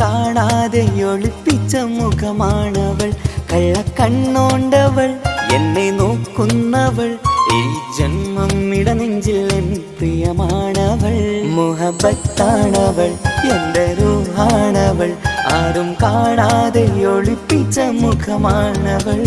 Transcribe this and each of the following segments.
കാണാതെ ഒളിപ്പിച്ച മുഖമാണവൾ. കള്ളക്കണ്ണോണ്ടവൾ എന്നെ നോക്കുന്നവൾ. ഈ ജന്മം ഇടനെഞ്ചിൽ എൻ പ്രിയമാണവൾ. മുഹബത്താണവൾ എന്റെ റൂഹാണവൾ. ആരും കാണാതെ ഒളിപ്പിച്ച മുഖമാണവൾ.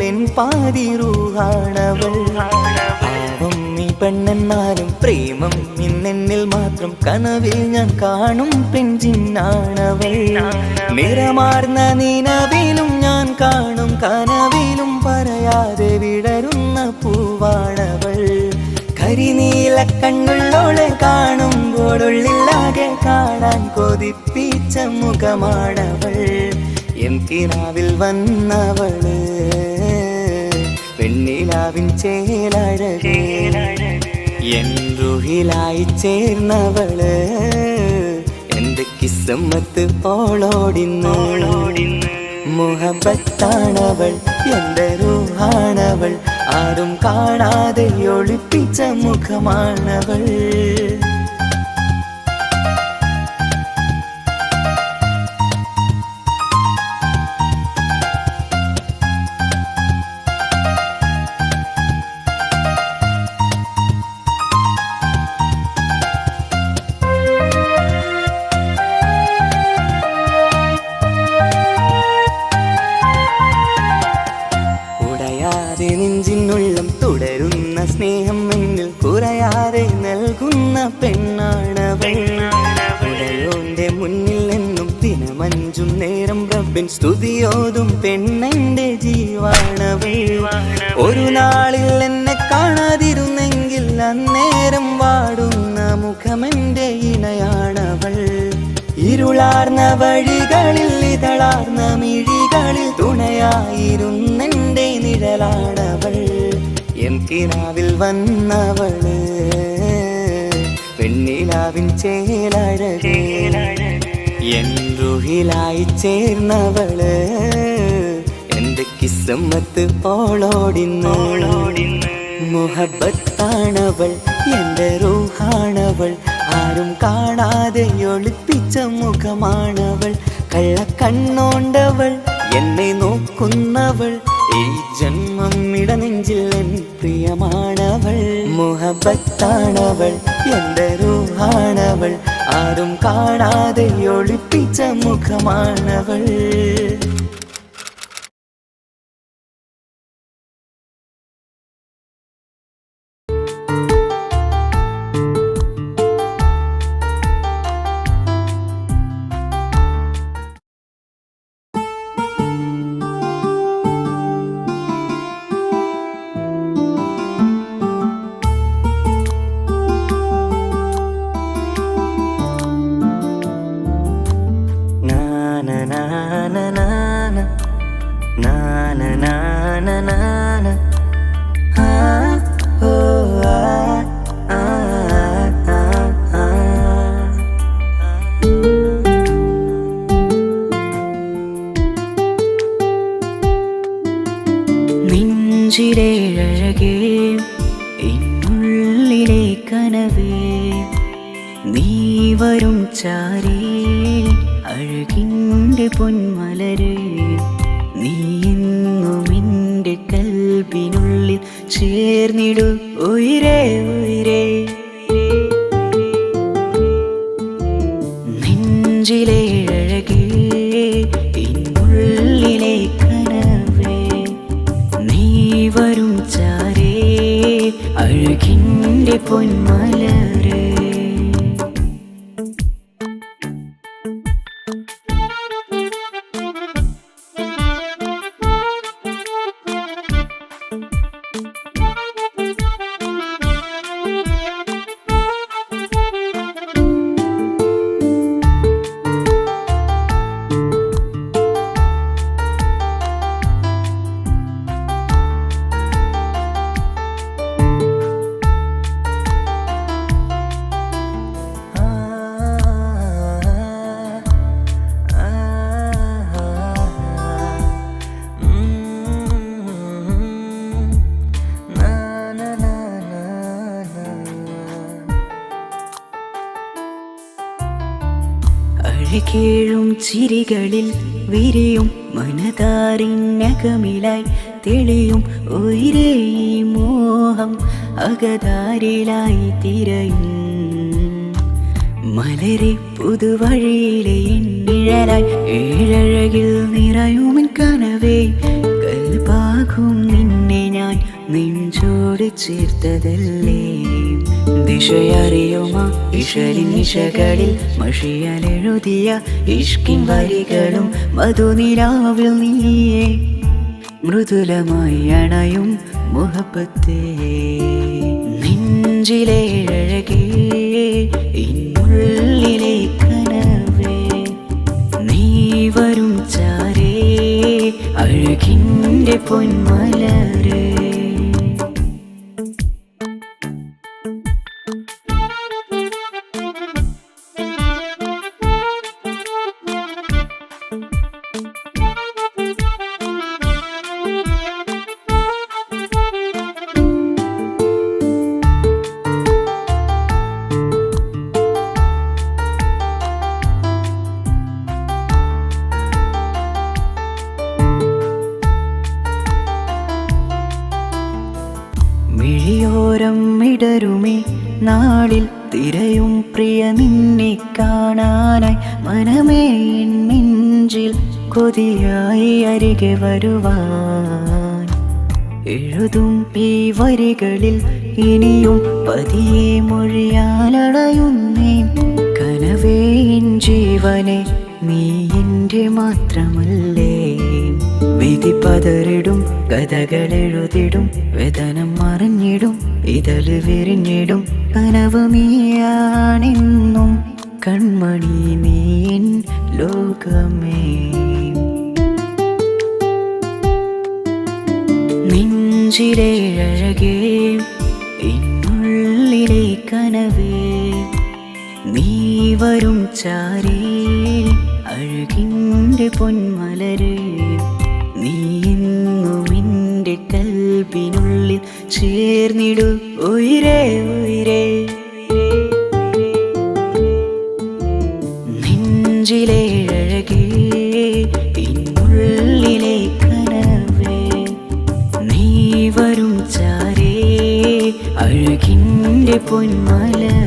കാണുമ്പോൾ എൻ പാതി റൂഹാണവൾ. പാവം നീ പെണ്ണെന്നാലും പ്രേമം നിന്നെന്നിൽ മാത്രം കനവിൽ ഞാൻ കാണും പെഞ്ചിന്നാണവൾ നിറമാർന്ന നിലവിലും ഞാൻ കാണും കനവിലും പറയാതെ വിടരുന്ന പൂവാണവൾ. കരിനീല കണ്ണുള്ളോളെ കാണുമ്പോൾ ഉള്ളിലാകെ കാണാൻ കൊതിപ്പിച്ച മുഖമാണവൾ. എൻ കിനാവിൽ വന്നവൾ. പെണ്ണിലാവിൻ ചേലഴകേ. ചേർന്നവൾ? എന്റെ കിസ്സമ്മത്ത് ഓളോടിന്നോളോടിന്ന് മുഹബത്താണവൾ എന്റെ റൂഹാണവൾ. ആരും കാണാതെ ഒളിപ്പിച്ച മുഖമാണവൾ. ഇരുളാർന്ന വഴികളിൽ ഇതളാർന്ന മിഴികളിൽ തുണയായിരുന്നെന്റെ നിഴലാണവൾ എൻ കിനാവിൽ വന്നവൾ പെണ്ണിലാവിൻ ചേലഴകേ. എൻ റുഹിലായി ചേർന്നവൾ എന്റെ കിസ്സമ്മത്ത് ഓളോടിന്നോളോടിന്ന് മുഹബത്താണവൾ എന്റെ റൂഹാണവൾ. ആരും കാണാതെ ഒളിപ്പിച്ച മുഖമാണവൾ. കള്ളക്കണ്ണോണ്ടവൾ എന്നെ നോക്കുന്നവൾ. ഈ ജന്മം ഇടനെഞ്ചിൽ എൻ പ്രിയമാണവൾ. മുഹബത്താണവൾ എന്റെ റൂഹാണവൾ. ആരും കാണാതെ ഒളിപ്പിച്ച മുഖമാണവൾ. നെഞ്ചിലേഴകേ എന്നുള്ളിലെ കനവേ നീ വരും ചാരേ അഴകിന്റെ പൊന്മലര്. vui mới മനതാരിനകമിലായി തെളിയും ഉയരേ മോഹം അകതാരിലായി തിരയും. മലരെ പുതുവഴിയിലെ നിഴലായി ഏഴഴകിൽ നിറയുമൻ കനവേ കൽപാകും നിന്നെ ഞാൻ നെഞ്ചോട് ചേർത്തതല്ലേ. ദിശയറിയുമ ഇഷലിൻ നിശകളിൽ മഷിയാലെഴുതിയ ഇഷ്കിൻ വരികളും മധുനിലാവിൽ നീയേ. മൃദുലമായി അണയും മുഹബത്തേ. നെഞ്ചിലെ അഴകേ കനവേ. നീ വരും ചാരേ അഴകിന്റെ പൊന്മലരേ തിരയും പ്രിയ നിന്നെ കാണാനായി മനമേ നെഞ്ചിൽ കൊതിയായി അരികെ വരുവാൻ. എഴുതും ഈ വരികളിൽ ഇനിയും പതിയെ മൊഴിയാലടയുന്നേ കനവേ ജീവനെ നീ എന്റെ മാത്രമല്ലേ. വിധി പതറിടും കഥകളെഴുതിടും വേദനം മറിഞ്ഞിടും ഇതൽ വിരിഞ്ഞിടും കനവ് നീയാണെന്നും കൺമണി നീൻ ലോകമേ. നെഞ്ചിലെ അഴകേ കനവേ നീ വരും ചാരേ അഴകിന്റെ പൊന്മലരേ. ചേർന്നിടു. ഉയരേ ഉയരേ. നെഞ്ചിലെ അഴകേ ഇന്നുള്ളിലെ കനവേ. നീ വരും ചാരേ അഴകിന്റെ പൊന്മലരേ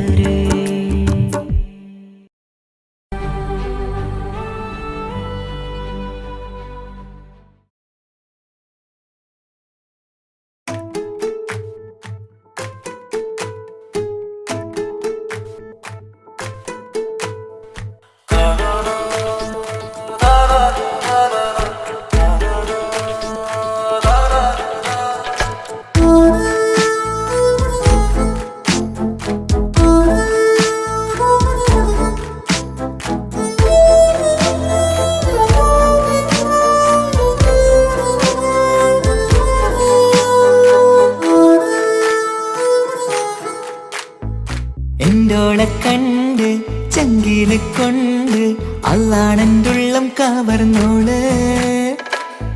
കൊണ്ട് അള്ളാണെന്തുള്ളം കവർന്നോൾ.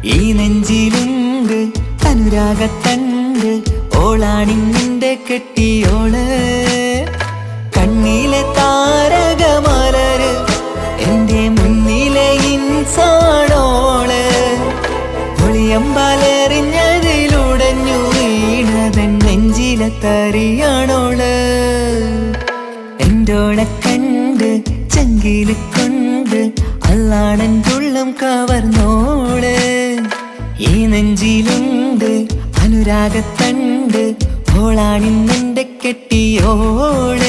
ഈ നെഞ്ചിലുണ്ട് അനുരാഗത്തണ്ട് ഓളാണിന്നിന്റെ കെട്ടിയോൾ. കണ്ണിലെ താരകമലര് എന്റെ മുന്നിലെ ഇൻസാണോൾ. ഒളിയമ്പാലെറിഞ്ഞതിലുടഞ്ഞു വീണതൻ നെഞ്ചിലെ തറിയാണോൾ അള്ളാണൻ തുള്ളം കവർന്നോട് ഈ നെഞ്ചിലുണ്ട് അനുരാഗത്തണ്ട് ഓളാണിന്നെന്റെ കെട്ടിയോൾ.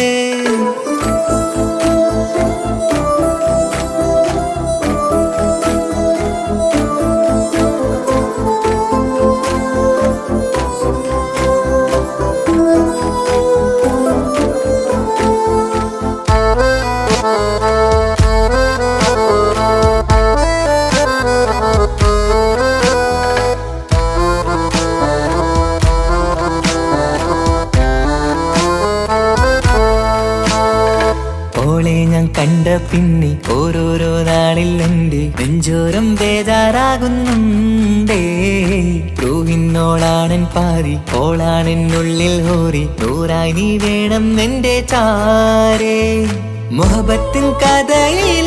പിന്നെ ഓരോരോ നാളിൽ എന്റെ നെഞ്ചോരം ബേജാറാകുന്നുണ്ടേ ോളാണൻ പാതി ഓളാണെന്നുള്ളിൽ ഹോറി നൂറായി നീ വേണം എന്റെ ചാരേ. മുഹബത്തിൻ കഥയിലെ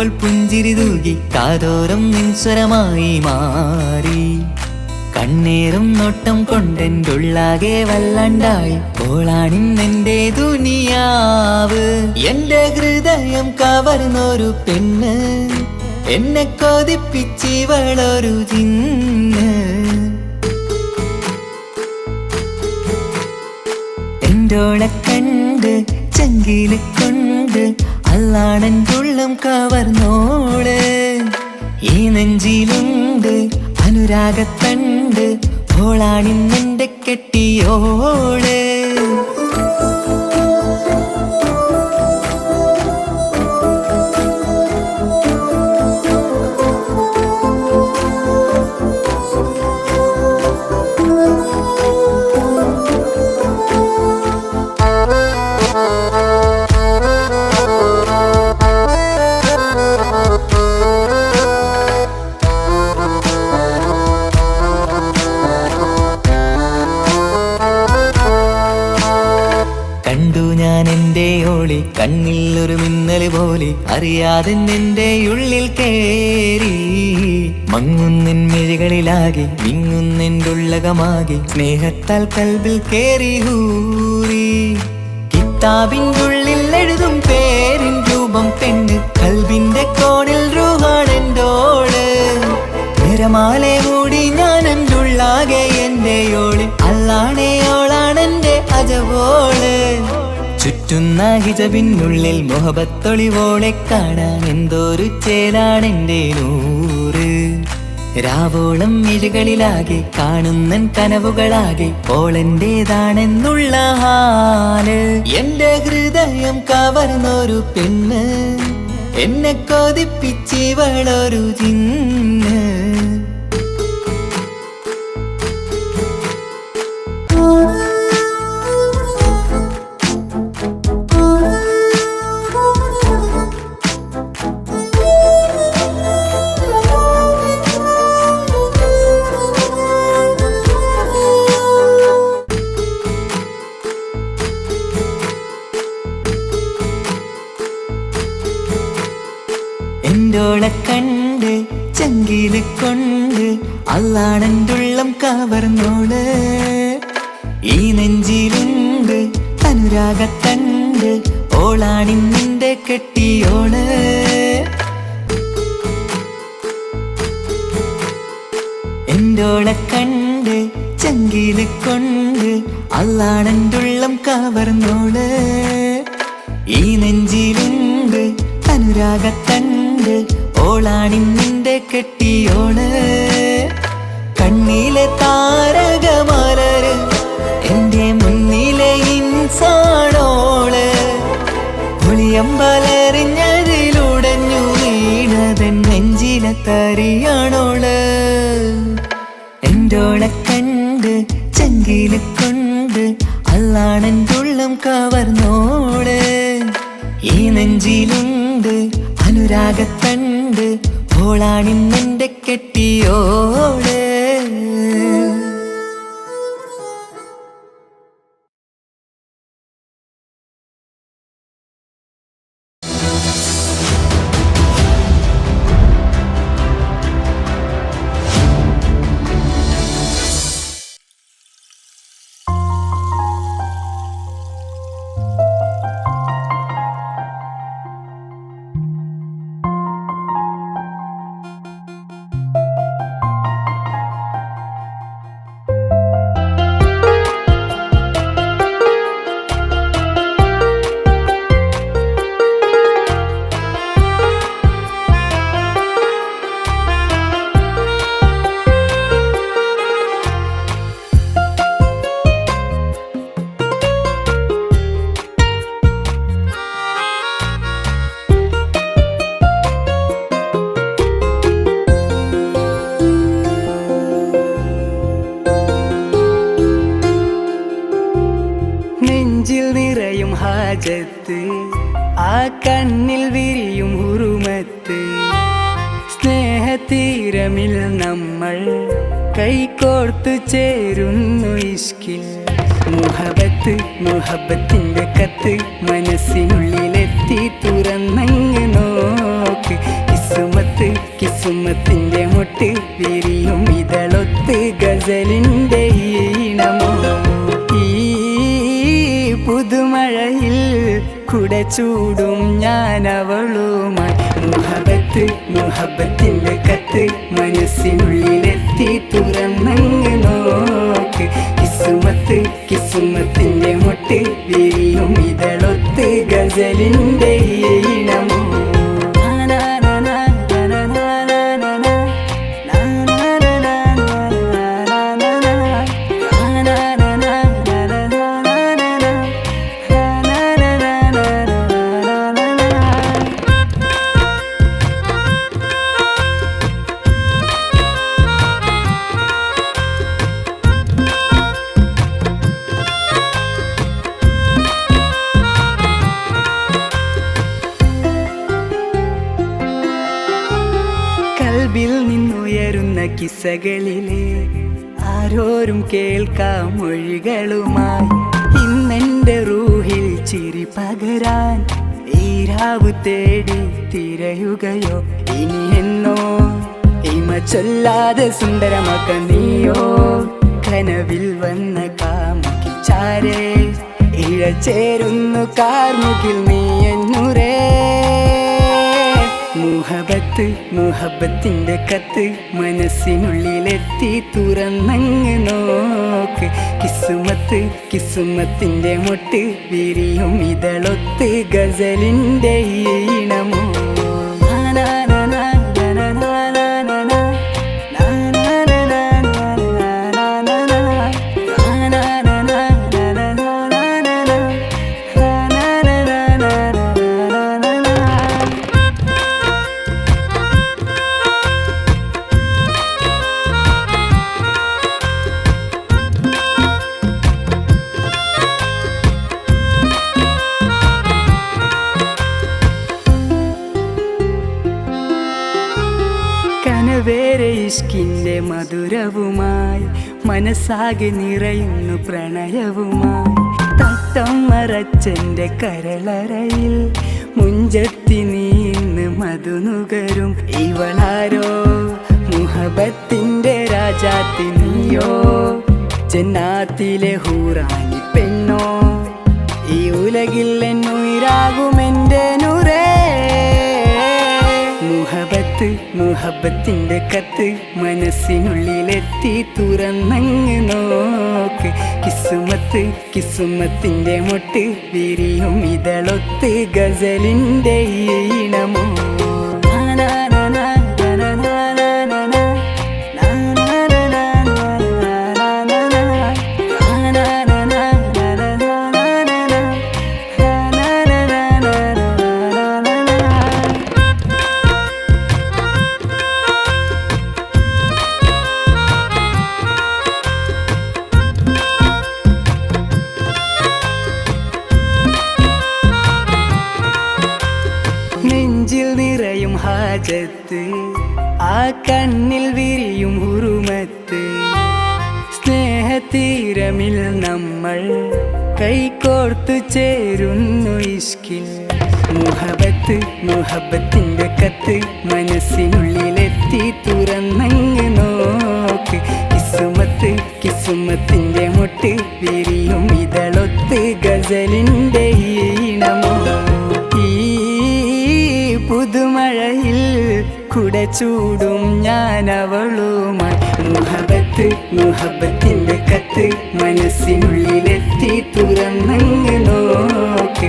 കാണുമ്പോൾ പുഞ്ചിരി തൂകി കാതോരം നിൻസ്വരമായി മാറി. കണ്ണേറും നോട്ടം കൊണ്ടെന്റുള്ളാകെ വല്ലാണ്ടായി. നിന്റെ ദുനിയാവ്. എന്റെ ഹൃദയം കവർന്നൊരു പെണ്ണ്. എന്നെ കൊതിപ്പിച്ചിവളൊരു ചിന്ന് എന്തോളെ കണ്ട് ചങ്കിൽ കൊണ്ട് അല്ലാണെന്റെ ഉള്ളം കവർന്നോൾ. ഈ നെഞ്ചിലുണ്ട് അനുരാഗത്തണ്ട്. ഓളാണിന്നെന്റെ കെട്ടിയോൾ. അറിയാതെ നിന്റെ ഉള്ളിൽ കേറി. മങ്ങുന്നിൻ മിഴികളിലാകെ വിങ്ങുന്നെന്റെ ഉള്ളകമാകെ സ്നേഹത്താൽ കൽബിൽ കേറി ഹൂറി കിതാബിന്റെ ഉള്ളിൽ എഴുതും പേരിൻ രൂപം പെണ്ണ് കൽബിന്റെ കോണിൽ രൂഹാണെന്റോട് നിരമാലെ കൂടി ഞാൻ എന്റെ ഉള്ളാകെ എന്റെ ഓളി അല്ലാണേ ഓളാണെന്റെ അജവോൾ. ചുറ്റുന്ന ഹിജബിനുള്ളിൽ മുഹബത്തൊളിവോളെ കാണാൻ എന്തോരു ചേലാണെന്റെ നൂറ്. രാവോളം മിഴികളിലാകെ കാണുന്നൻ കനവുകളാകെ ഓളെന്റേതാണെന്നുള്ള ഹാൽ. എന്റെ ഹൃദയം കവർന്നൊരു പെണ്ണ്. എന്നെ കൊതിപ്പിച്ചിവളൊരു ജിന്ന്. അല്ലാണെന്തുള്ളം കവർന്നോട്. ഈ നെഞ്ചിലുണ്ട് അനുരാഗത്തണ്ട്. ഓളാണി നിന്റെ കെട്ടിയോൾ എന്തോളെ കണ്ട് ചങ്കിൽ കൊണ്ട് അല്ലാണെന്തുള്ളം കവർന്നോൾ ഈ നെഞ്ചിലുണ്ട് അനുരാഗത്തണ്ട്. ഓളാണി നിന്റെ കെട്ടിയോൾ കണ്ണിലെ താരകമലര് എന്റെ മുന്നിലെ ഇൻസാണോൾ. പുളിയമ്പലറിഞ്ഞതിലുടഞ്ഞു വീണതൻ നെഞ്ചിലെ തറിയാണോൾ എന്റോളെ കണ്ട് ചെങ്കിൽ കൊണ്ട് അല്ലാണെന്തുള്ളം കവർന്നോൾ. ഈ നെഞ്ചിലുണ്ട് അനുരാഗത്തണ്ട് ഓളാണിന്നെന്റെ സ്നേഹതീരമിൽ നമ്മൾ. കൈകോർത്തു ചേരുന്നു ഇഷ്കിൽ മുഹബത്ത് മുഹബത്തിന്റെ കത്ത് മനസ്സിനുള്ളിലെത്തി തുറന്നങ്ങ് നോക്ക്. കിസുമത്ത് കിസുമത്തിന്റെ മുട്ട് വിരിയും ഇതളൊത്ത് ഗസലിന്റെ ഈണമോ? ഈ പുതുമഴയിൽ കുട ചൂടും ഞാൻ അവളുമായി മുഹബത്ത് മുഹബത്തിന്റെ കത്ത് മനസ്സിനുള്ളിലെത്തി തുറന്നങ്ങ് നോക്ക്. കിസുമത്ത് കിസുമത്തിന്റെ മുട്ട് വീഴും ഇതളൊത്ത് ഗസലിന്റെ വന്ന കാമുകി ചാരേ ഇഴചേരുന്നു കാർമുകിൽ നീ എന്നുരേ. മുഹബത്ത് മുഹബത്തിന്റെ കത്ത് മനസ്സിനുള്ളിലെത്തി തുറന്നങ്ങ് നോക്ക്. കിസുമത്ത് കിസുമത്തിന്റെ മൊട്ട് വിരിയും ഇതളൊത്ത് ഗസലിന്റെ ഈണമോ. ഇഷ്കിന്റെ മധുരവുമായി മനസ്സാകെ നിറയുന്നു പ്രണയവുമായി. തട്ടം മറച്ചെന്റെ കരളറയിൽ മുഞ്ചത്തി നീന്ന് മധുനുകരും ഇവളാരോ? മുഹബത്തിന്റെ രാജാത്തി നീയോ? ജന്നാത്തിലെ ഹൂറാനി പെണ്ണോ? ഈ ഉലകിൽ എന്നുയിരാകുമെന്റെ നുരേ മുഹബത്തിന്റെ കത്ത് മനസ്സിനുള്ളിലെത്തി തുറന്നങ്ങ് നോക്ക്. കിസുമത്ത് കിസുമത്തിന്റെ മുട്ട് വിരിയും ഇതളൊത്ത് ഗസലിന്റെ ഈണമോ? മുഹബത്തിന്റെ കത്ത് മനസ്സിനുള്ളിലെത്തി തുറന്നങ്ങ് നോക്ക്. കിസുമത്ത് കിസുമത്തിന്റെ മുട്ട് വിരിയും ഇതളൊത്ത് ഗസലിന്റെ ഈണമോ? ഈ പുതുമഴയിൽ കുട ചൂടും ഞാൻ അവളുമായി മുഹബത്ത് മുഹബത്തിന്റെ കത്ത് മനസ്സിനുള്ളിലെത്തി തുറന്നങ്ങ് നോക്ക്.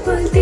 볼 때.